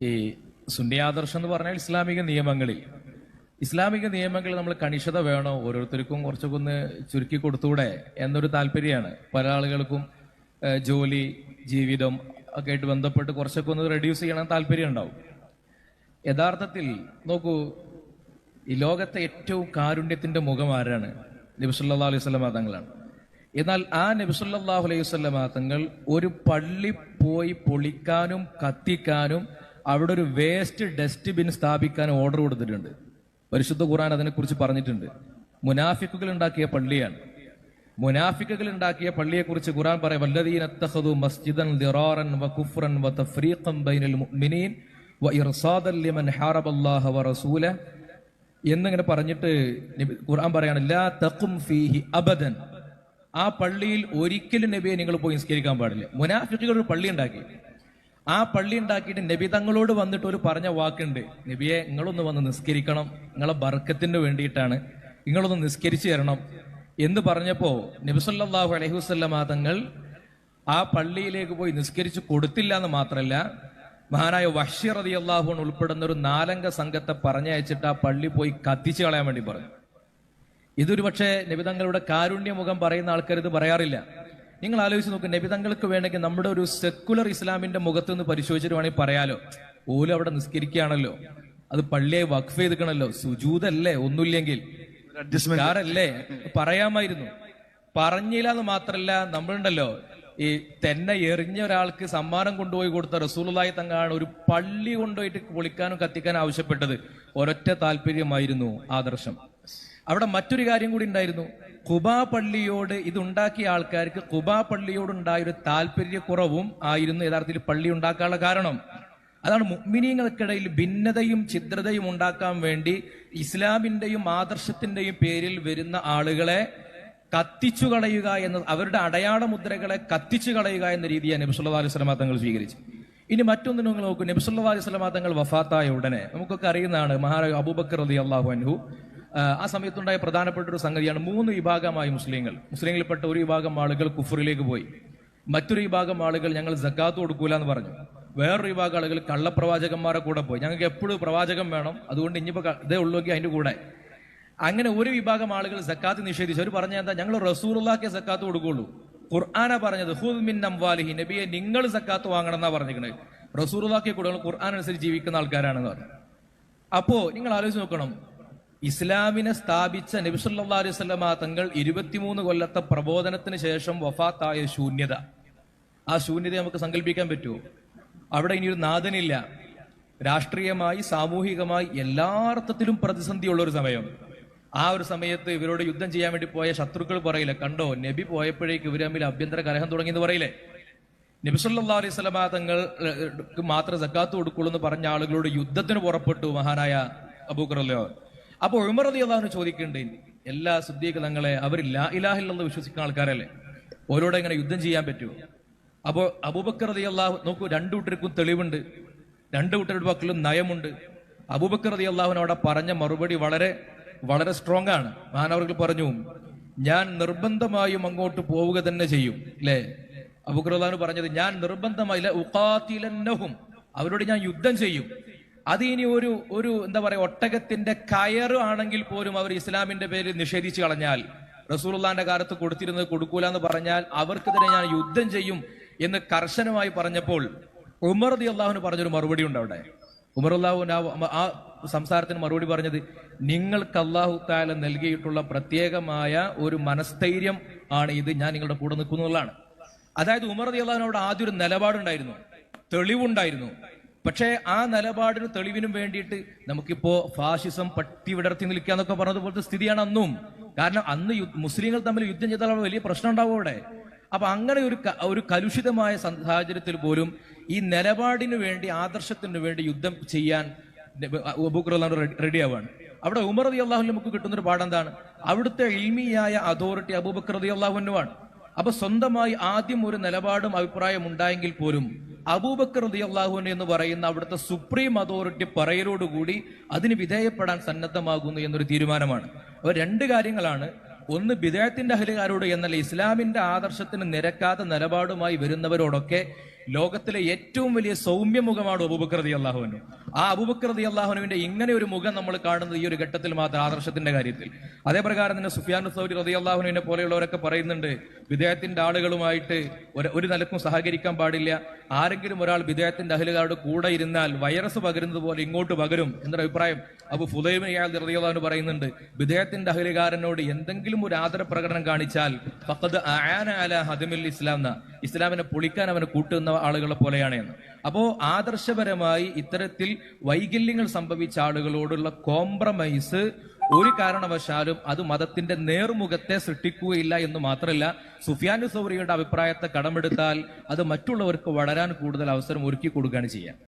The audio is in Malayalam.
ഈ സുന്നി ആദർശം എന്ന് പറഞ്ഞാൽ ഇസ്ലാമിക നിയമങ്ങളിൽ. ഇസ്ലാമിക നിയമങ്ങളിൽ നമ്മൾ കണിഷത വേണോ? ഓരോരുത്തർക്കും കുറച്ചൊക്കെ ഒന്ന് ചുരുക്കി കൊടുത്തൂടെ എന്നൊരു താല്പര്യമാണ്. പല ആളുകൾക്കും ജോലി ജീവിതം ഒക്കെ ആയിട്ട് ബന്ധപ്പെട്ട് കുറച്ചൊക്കെ ഒന്ന് റെഡ്യൂസ് ചെയ്യണം താല്പര്യം ഉണ്ടാവും. യഥാർത്ഥത്തിൽ നോക്കൂ ഈ ലോകത്തെ ഏറ്റവും കാരുണ്യത്തിന്റെ മുഖം ആരാണ്? നബിസുല്ലാ അലൈഹി സ്വലമ തങ്ങളാണ് എന്നാൽ ആ നബിസുല്ലാഹു അലൈഹി സ്വലമ തങ്ങൾ ഒരു പള്ളി പോയി പൊളിക്കാനും കത്തിക്കാനും അവിടെ ഒരു വേസ്റ്റ് ഡസ്റ്റ്ബിൻ സ്ഥാപിക്കാൻ ഓർഡർ കൊടുത്തിട്ടുണ്ട്. പരിശുദ്ധ ഖുർആൻ അതിനെക്കുറിച്ച് പറഞ്ഞിട്ടുണ്ട്. മുനാഫിക്കുകൾ ഉണ്ടാക്കിയ പള്ളിയാണ്. മുനാഫിക്കുകൾ ഉണ്ടാക്കിയ പള്ളിയെക്കുറിച്ച് ഖുർആൻ പറയാം വല്ലദീന തഖദു മസ്ജിദൻ ബൈനൽ മുഅ്മിനീൻ എന്നിങ്ങനെ പറഞ്ഞിട്ട് ഖുറാൻ ഖുർആൻ പറയാണ് ലാ തഖും ഫീഹി അബദൻ. ആ പള്ളിയിൽ ഒരിക്കലും നബിയെ നിങ്ങൾ പോയി നിസ്കരിക്കാൻ പാടില്ല. മുനാഫിക്കുകൾ ഒരു പള്ളി ഉണ്ടാക്കി. ആ പള്ളി ഉണ്ടാക്കിയിട്ട് നബി തങ്ങളോട് വന്നിട്ട് ഒരു പറഞ്ഞ വാക്കുണ്ട്. നബിയെ നിങ്ങളൊന്ന് വന്ന് നിസ്കരിക്കണം. നിങ്ങളെ ബർക്കത്തിന് വേണ്ടിയിട്ടാണ്. നിങ്ങളൊന്ന് നിസ്കരിച്ചു തരണം എന്ന് പറഞ്ഞപ്പോ നബിസല്ലാഹു അലഹി വസല്ലമ തങ്ങൾ ആ പള്ളിയിലേക്ക് പോയി നിസ്കരിച്ചു കൊടുത്തില്ല എന്ന് മാത്രമല്ല മഹാനായ വഷീർ റതി അള്ളാഹുൻ ഉൾപ്പെടുന്ന ഒരു നാലംഗ സംഘത്തെ പറഞ്ഞയച്ചിട്ട് ആ പള്ളി പോയി കത്തിച്ചു കളയാൻ വേണ്ടി പറഞ്ഞു. ഇതൊരു പക്ഷേ നബിതങ്ങളുടെ കാരുണ്യമുഖം പറയുന്ന ആൾക്കാർ ഇത് പറയാറില്ല. നിങ്ങൾ ആലോചിച്ച് നോക്ക് നബിതങ്ങൾക്ക് വേണമെങ്കിൽ നമ്മുടെ ഒരു സെക്കുലർ ഇസ്ലാമിന്റെ മുഖത്ത് നിന്ന് പരിശോധിച്ചിട്ട് വേണമെങ്കിൽ പറയാലോ. ഓലും അവിടെ നിസ്കരിക്കുകയാണല്ലോ. അത് പള്ളിയെ വഖഫ് ചെയ്തിക്കണല്ലോ സുജൂതല്ലേ ഒന്നുമില്ലെങ്കിൽ. കാരല്ലേ പറയാമായിരുന്നു. പറഞ്ഞില്ല എന്ന് മാത്രല്ല നമ്മളുണ്ടല്ലോ. ഈ തന്നെ എറിഞ്ഞ ഒരാൾക്ക് സമ്മാനം കൊണ്ടുപോയി കൊടുത്ത റസൂലായി തങ്ങാണ് ഒരു പള്ളി കൊണ്ടുപോയിട്ട് പൊളിക്കാനും കത്തിക്കാനും ആവശ്യപ്പെട്ടത്. ഒരൊറ്റ താല്പര്യമായിരുന്നു ആദർശം. അവിടെ മറ്റൊരു കാര്യം കൂടി ഉണ്ടായിരുന്നു. കുബാ പള്ളിയോട് ഇതുണ്ടാക്കിയ ആൾക്കാർക്ക് കുബാ പള്ളിയോട് ഉണ്ടായ ഒരു താല്പര്യക്കുറവും ആയിരുന്നു യഥാർത്ഥത്തിൽ പള്ളി ഉണ്ടാക്കാനുള്ള കാരണം. അതാണ് മുഗ്മിനീങ്ങൾക്കിടയിൽ ഭിന്നതയും ഛിദ്രതയും ഉണ്ടാക്കാൻ വേണ്ടി ഇസ്ലാമിന്റെയും ആദർശത്തിന്റെയും പേരിൽ വരുന്ന ആളുകളെ കത്തിച്ചു കളയുക എന്ന അവരുടെ അടയാള മുദ്രകളെ കത്തിച്ചു കളയുക എന്ന രീതിയാണ് നബിസുല്ലാ അലൈഹി സ്വലമാ തങ്ങൾ സ്വീകരിച്ചു ഇനി മറ്റൊന്ന് നിങ്ങൾ നോക്കൂ. നബിസുല്ലാ അലൈഹി സ്വലമാ തങ്ങൾ വഫാത്തായ ഉടനെ നമുക്കൊക്കെ അറിയുന്നതാണ് മഹാരാജ അബൂബക്കർ അലി അള്ളാഹു അൻഹു ആ, സമയത്തുണ്ടായ പ്രധാനപ്പെട്ട ഒരു സംഗതിയാണ് മൂന്ന് വിഭാഗമായി മുസ്ലിങ്ങൾ. മുസ്ലിങ്ങളിൽപ്പെട്ട ഒരു വിഭാഗം ആളുകൾ കുഫറിലേക്ക് പോയി. മറ്റൊരു വിഭാഗം ആളുകൾ ഞങ്ങൾ ജക്കാത്ത് കൊടുക്കൂല എന്ന് പറഞ്ഞു. വേറൊരു വിഭാഗം ആളുകൾ കള്ളപ്രവാചകന്മാരെ കൂടെ പോയി. ഞങ്ങൾക്ക് എപ്പോഴും പ്രവാചകം വേണം. അതുകൊണ്ട് ഇനിയിപ്പോൾ ഇതേ ഉള്ളുവെങ്കിൽ അതിന്റെ കൂടെ. അങ്ങനെ ഒരു വിഭാഗം ആളുകൾ സക്കാത്ത് നിഷേധിച്ചു. അവർ പറഞ്ഞ എന്താ? ഞങ്ങൾ റസൂറുല്ലാക്കെ സക്കാത്ത് കൊടുക്കുള്ളൂ. ഖുർആാന പറഞ്ഞത് ഹുദ്മിൻ മിൻ അംവാലിഹി നബിയെ നിങ്ങൾ സക്കാത്ത് വാങ്ങണം എന്നാ പറഞ്ഞിരിക്കുന്നത് റസൂറുല്ലാക്കെ കൊടുക്കണം ഖുർആൻ അനുസരിച്ച് ജീവിക്കുന്ന ആൾക്കാരാണെന്ന് പറഞ്ഞു. അപ്പോൾ നിങ്ങൾ ആലോചിച്ച് നോക്കണം. ഇസ്ലാമിനെ സ്ഥാപിച്ച നബിസല്ലാ അലൈഹി സ്വലമ തങ്ങൾ ഇരുപത്തിമൂന്ന് കൊല്ലത്തെ പ്രബോധനത്തിന് ശേഷം വഫാത്തായ ശൂന്യത. ആ ശൂന്യത നമുക്ക് സങ്കല്പിക്കാൻ പറ്റുമോ? അവിടെ ഇനി ഒരു നാഥനില്ല. രാഷ്ട്രീയമായി സാമൂഹികമായി എല്ലാ അർത്ഥത്തിലും പ്രതിസന്ധിയുള്ള ഒരു സമയം. ആ ഒരു സമയത്ത് ഇവരോട് യുദ്ധം ചെയ്യാൻ വേണ്ടി പോയ ശത്രുക്കൾ പറയില്ല? കണ്ടോ? നബി പോയപ്പോഴേക്ക് ഇവർ തമ്മിൽ അഭ്യന്തര കലഹം തുടങ്ങിയെന്ന് പറയില്ലേ? നബിസല്ലാ അലൈഹി സ്വലമ തങ്ങൾ മാത്രം സക്കാത്ത് കൊടുക്കുള്ളൂ എന്ന് പറഞ്ഞ ആളുകളോട് യുദ്ധത്തിന് പുറപ്പെട്ടു മഹാനായ അബൂക്കറല്ലോ അപ്പൊ ഉമർ അലി ചോദിക്കുന്നുണ്ട് എല്ലാ സുദ്ദീഖങ്ങളെ അവർ ലാ ഇലാഹില്ലെന്ന് വിശ്വസിക്കുന്ന ആൾക്കാരല്ലേ? ഓരോടെ ഇങ്ങനെ യുദ്ധം ചെയ്യാൻ പറ്റുമോ അപ്പോൾ അബൂബക്കർ റതി അള്ളാഹു നോക്കൂ രണ്ടു കൂട്ടർക്കും തെളിവുണ്ട്. രണ്ടു കൂട്ടരുടെ പക്കലും നയമുണ്ട്. അബൂബക്കർ റതി അള്ളാഹുവിന് അവിടെ പറഞ്ഞ മറുപടി വളരെ വളരെ സ്ട്രോങ് ആണ്. മാനവർക്ക് പറഞ്ഞു ഞാൻ നിർബന്ധമായും അങ്ങോട്ട് പോവുക തന്നെ ചെയ്യും. അല്ലേ അബൂബക്കർ അള്ളാഹു പറഞ്ഞത് ഞാൻ നിർബന്ധമായി അവരോട് ഞാൻ യുദ്ധം ചെയ്യും. അത് ഇനി ഒരു ഒരു എന്താ പറയുക ഒട്ടകത്തിന്റെ കയറ് ആണെങ്കിൽ പോലും അവർ ഇസ്ലാമിന്റെ പേരിൽ നിഷേധിച്ചു കളഞ്ഞാൽ റസൂലുള്ളാന്റെ കാലത്ത് കൊടുത്തിരുന്നത് കൊടുക്കൂല എന്ന് പറഞ്ഞാൽ അവർക്കെതിരെ ഞാൻ യുദ്ധം ചെയ്യും എന്ന് കർശനമായി പറഞ്ഞപ്പോൾ ഉമർ ദി അള്ളാഹുന് പറഞ്ഞൊരു മറുപടി ഉണ്ട് അവിടെ. ഉമർ അള്ളാഹുവിന് ആ- സംസാരത്തിന് മറുപടി പറഞ്ഞത് നിങ്ങൾക്ക് അള്ളാഹു താല നൽകിയിട്ടുള്ള പ്രത്യേകമായ ഒരു മനസ്ഥൈര്യം ആണ് ഇത് ഞാൻ നിങ്ങളുടെ കൂടെ നിൽക്കുന്നുള്ളതാണ് അതായത് ഉമർ ദി അള്ളാഹുനോട് ആദ്യം ഒരു നിലപാടുണ്ടായിരുന്നു തെളിവുണ്ടായിരുന്നു. പക്ഷേ ആ നിലപാടിന് തെളിവിനും വേണ്ടിയിട്ട് നമുക്കിപ്പോ ഫാഷിസം പട്ടി വിടർത്തി നിൽക്കുക എന്നൊക്കെ പറഞ്ഞതുപോലത്തെ സ്ഥിതിയാണ് അന്നും. കാരണം അന്ന് മുസ്ലിങ്ങൾ തമ്മിൽ യുദ്ധം ചെയ്താൽ വലിയ പ്രശ്നം ഉണ്ടാവും അവിടെ. അപ്പൊ അങ്ങനെ ഒരു ഒരു കലുഷിതമായ സാഹചര്യത്തിൽ പോലും ഈ നിലപാടിന് വേണ്ടി ആദർശത്തിന് വേണ്ടി യുദ്ധം ചെയ്യാൻ റെഡി ആവാണ് അവിടെ ഉമർ റതി അള്ളാഹു നമുക്ക് കിട്ടുന്ന ഒരു പാഠം എന്താണ്? അവിടുത്തെ ഇൽമിയായ അതോറിറ്റി അബൂബക്കർ റതി അള്ളാഹുനുമാണ് അപ്പൊ സ്വന്തമായി ആദ്യം ഒരു നിലപാടും അഭിപ്രായം ഉണ്ടായെങ്കിൽ പോലും അബൂബക്കർ റതി അള്ളാഹുൻ എന്ന് പറയുന്ന അവിടുത്തെ സുപ്രീം അതോറിറ്റി പറയലോടുകൂടി അതിന് വിധേയപ്പെടാൻ സന്നദ്ധമാകുന്നു എന്നൊരു തീരുമാനമാണ്. അപ്പൊ രണ്ട് കാര്യങ്ങളാണ്. ഒന്ന് ബിദായത്തിന്റെ അഹലുകാരോട് എന്നല്ല ഇസ്ലാമിന്റെ ആദർശത്തിന് നിരക്കാത്ത നിലപാടുമായി വരുന്നവരോടൊക്കെ ലോകത്തിലെ ഏറ്റവും വലിയ സൗമ്യ മുഖമാണ് അബൂബക്കർ റതി അള്ളാഹുവിനു ആ അബൂബക്രതി അള്ളാഹുനുവിന്റെ ഇങ്ങനെ ഒരു മുഖം നമ്മൾ കാണുന്നത് ഈ ഒരു ഘട്ടത്തിൽ മാത്രം ആദർശത്തിന്റെ കാര്യത്തിൽ. അതേ പ്രകാരം തന്നെ സുഫിയാൻ സൗരി റതി അള്ളാഹുനുവിനെ പോലെയുള്ളവരൊക്കെ പറയുന്നുണ്ട് വിദേഹത്തിന്റെ ആളുകളുമായിട്ട് ഒരു നിലക്കും സഹകരിക്കാൻ പാടില്ല. ആരെങ്കിലും ഒരാൾ വിദേഹത്തിന്റെ അഹലുകാരുടെ കൂടെ ഇരുന്നാൽ വൈറസ് പകരുന്നത് പോലെ ഇങ്ങോട്ട് പകരും എന്നൊരു അഭിപ്രായം അപ്പൊ ഫുദൈബിൻ റളിയല്ലാഹു പറയുന്നുണ്ട്. വിദേഹത്തിന്റെ അഹലുകാരനോട് എന്തെങ്കിലും ഒരു ആദര പ്രകടനം കാണിച്ചാൽ ഫഖദ് ആന അല ഹദമിൽ ഇസ്ലാം ഇസ്ലാമിനെ പൊളിക്കാൻ അവനെ കൂട്ടുന്ന ആളുകളെ പോലെയാണ് എന്ന്. അപ്പോ ആദർശപരമായി ഇത്തരത്തിൽ വൈകല്യങ്ങൾ സംഭവിച്ച ആളുകളോടുള്ള കോംപ്രമൈസ് ഒരു കാരണവശാലും അത് മതത്തിന്റെ നേർമുഖത്തെ സൃഷ്ടിക്കുകയില്ല എന്ന് മാത്രമല്ല സുഫിയാനു സൗറിയുടെ അഭിപ്രായത്തെ കടമെടുത്താൽ അത് മറ്റുള്ളവർക്ക് വളരാൻ കൂടുതൽ അവസരം ഒരുക്കി കൊടുക്കുകയാണ് ചെയ്യുക